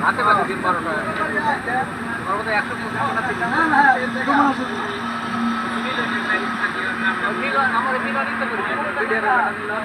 হাতে পাচ্ছে দিন বারোটা একশো দিন মিলন আমার মিলন নিতে পারি ভিডিওর মিলন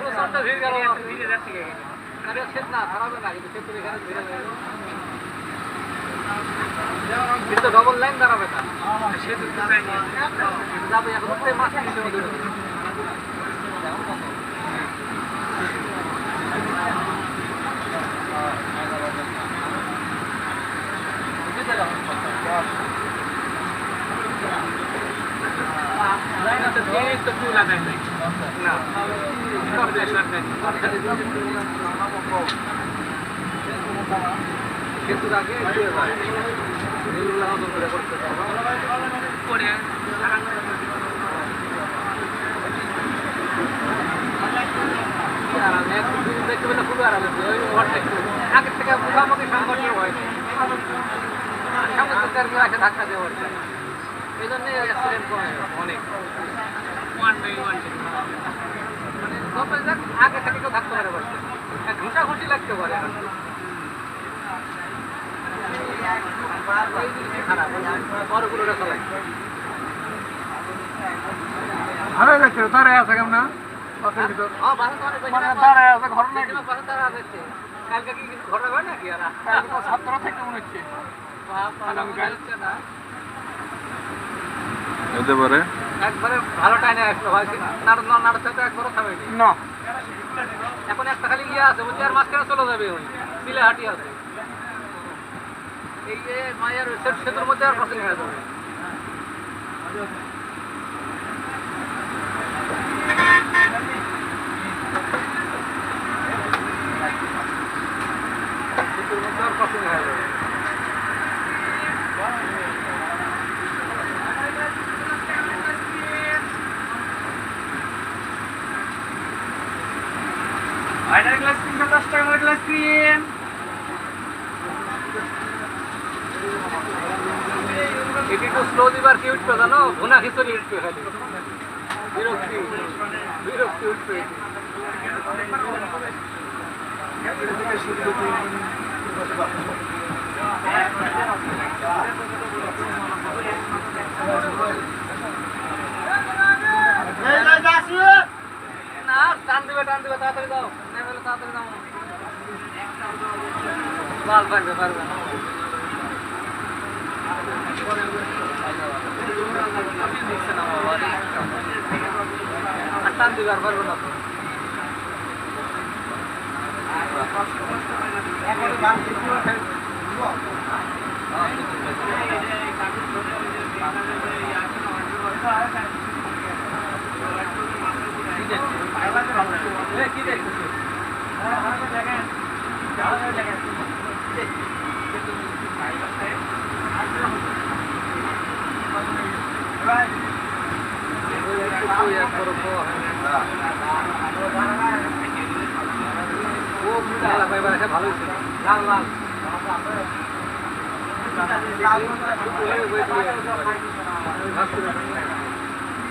প্রচণ্ড ভিড় গেল আরে সে না খারাপ না কিন্তু সে তো এখানে ভিড়ে হয়ে কিন্তু ডবল লাইন দাঁড়াবে না যাবে এখন মাছ কিনতে হবে না কিন্তু আগে দিয়ে যায় নীলগুলো নতুন করে দেখতে পেলে খুবই আরাম হচ্ছে ওই ঘরটা আগের থেকে হয় ধাক্কা দেওয়া হচ্ছে এই জন্যই অ্যাক্সিডেন্ট কমে অনেক মানে তবে দেখ আগে থেকে কেউ থাকতে পারে বসে ঘুষা ঘুষি লাগতে পারে। ভালো লাগছে তারা আছে কেমন একবারে ভালো নাড়তে একবারও না। এখন একটা খালি ইয়ে আছে আর চলে যাবে ওই, সিলেহাটি আছে। এই যে মায়ের সে- সেতুর মধ্যে আর ক্রসিং হয়ে যাবে সেতুর মধ্যে আর ক্রসিং হয়ে যাবে আইনার গ্লাস কিনবে দশ টাকা করে গ্লাস কিন এটি একটু স্লো দিবার কি উঠবে জানো? ভুনা খিচুড়ি উঠবে খালি বিরক্তি বিরক্তি উঠবে না টান দিবে টান দিবে তাড়াতাড়ি দাও নেমে এলে তাড়াতাড়ি দাও পারবে পারবে না দিচ্ছে না বাবা, রে। আর টান দিবে আর পারবে না তো। এ, কি দেখতেছিস? ওই এক বড় পোয়া হয় না। ও মুলা পাইবার আছে ভালোই ছিল লাল লাল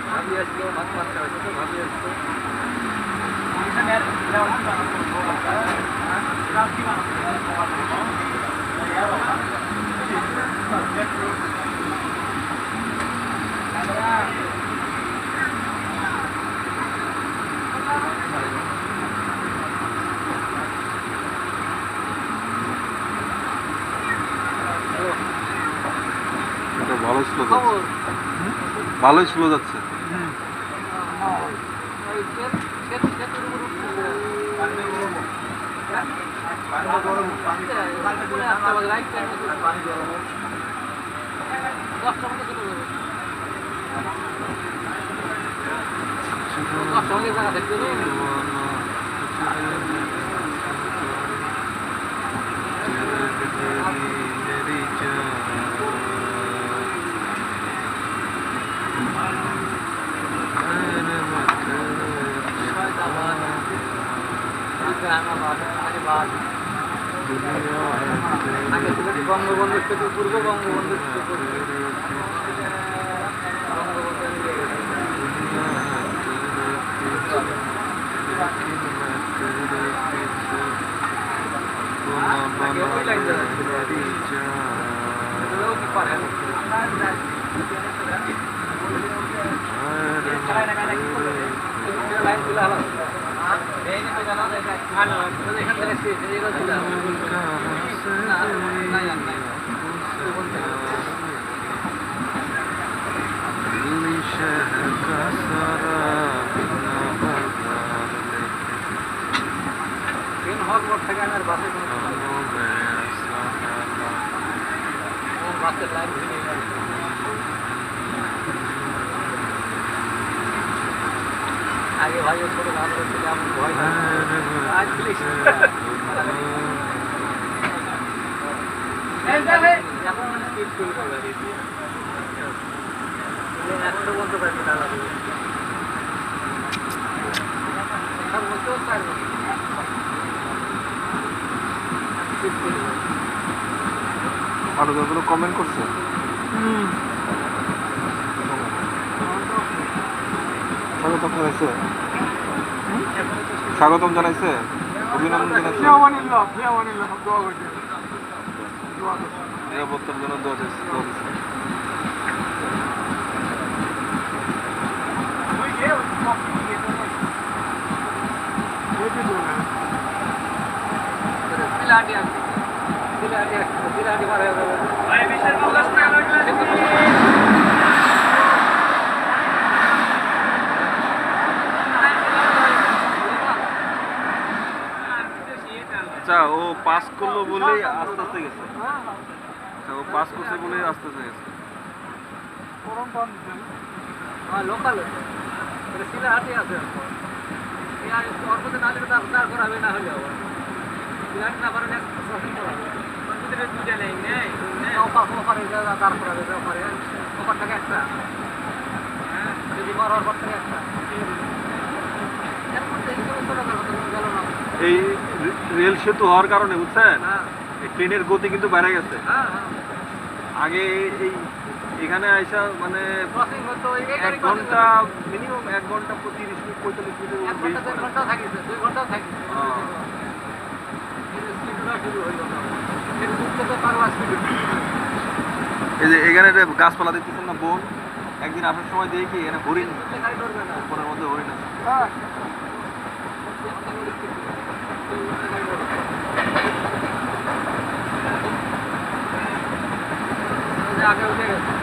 ভাবি আসলো ভাত মারতে হয়েছে তো ভাবি আসলো এটা ভালো ছিল তো খবর ভালোই স্লো যাচ্ছে ওই ক্ষেত ক্ষেত ক্ষেতের উপর উঠতেছে। উপরে আসতে হবে, right side যাচ্ছে। দশটার মধ্যে জায়গা দেখতে হবে। আগে আমার বাস, আগে বাস। আগে ছিল কি বঙ্গবন্ধু সেতু পূর্ব বঙ্গবন্ধু সেতু পশ্চিম। বঙ্গবন্ধু এগিয়ে গেছে। এগুলোও কি পারে? এগুলো লাইন ছিল আলাদা। এই যে তো জানা যায়, আর না, এখান থেকে শেষ, এগুলো ছিল আলাদা। না, নাই আর নাই। ট্রেন হওয়ার পর থেকে আমি আর বাসে কোনো সময় নেই। আমার বাসের লাইন ভেঙে গেছে। আগে ভাই ও ছোট গান করছিল এমন ভয় না আজ পুলিশ এখন স্পিড শুরু করবে এখনও বলতে পারছি না লাগবে সব বলতেও পারব স্পিড শুরু করবে আরও কোনো কমেন্ট করছে? স্বাগতম জানাইছে। স্বাগতম জানাইছে। অভিনন্দন জানাইছে। নিরাপত্তার জন্য দোয়া চাইছে হ্যাঁ লোকাল এটা আছে। না দিলে তার হলে আবার দুইটা নেই দাঁড় একটা। এই রেল সেতু হওয়ার কারণে বুঝছেন? হ্যাঁ। ট্রেনের গতি কিন্তু বেড়ে গেছে। হ্যাঁ হ্যাঁ। আগে এই এখানে আইসা মানে এক ঘণ্টা মিনিমাম এক ঘণ্টা তিরিশ মিনিট পঁয়তাল্লিশ মিনিট ঘণ্টা থাকিছে দুই ঘন্টাও থাকিছে। হ্যাঁ। এই যে এখানে একটা গাছপালা দেখতেছেন না বন? একদিন আসার সময় দেখি এখানে হরিণ উপরের মধ্যে হরিণ আছে। আগে উঠে গেছে।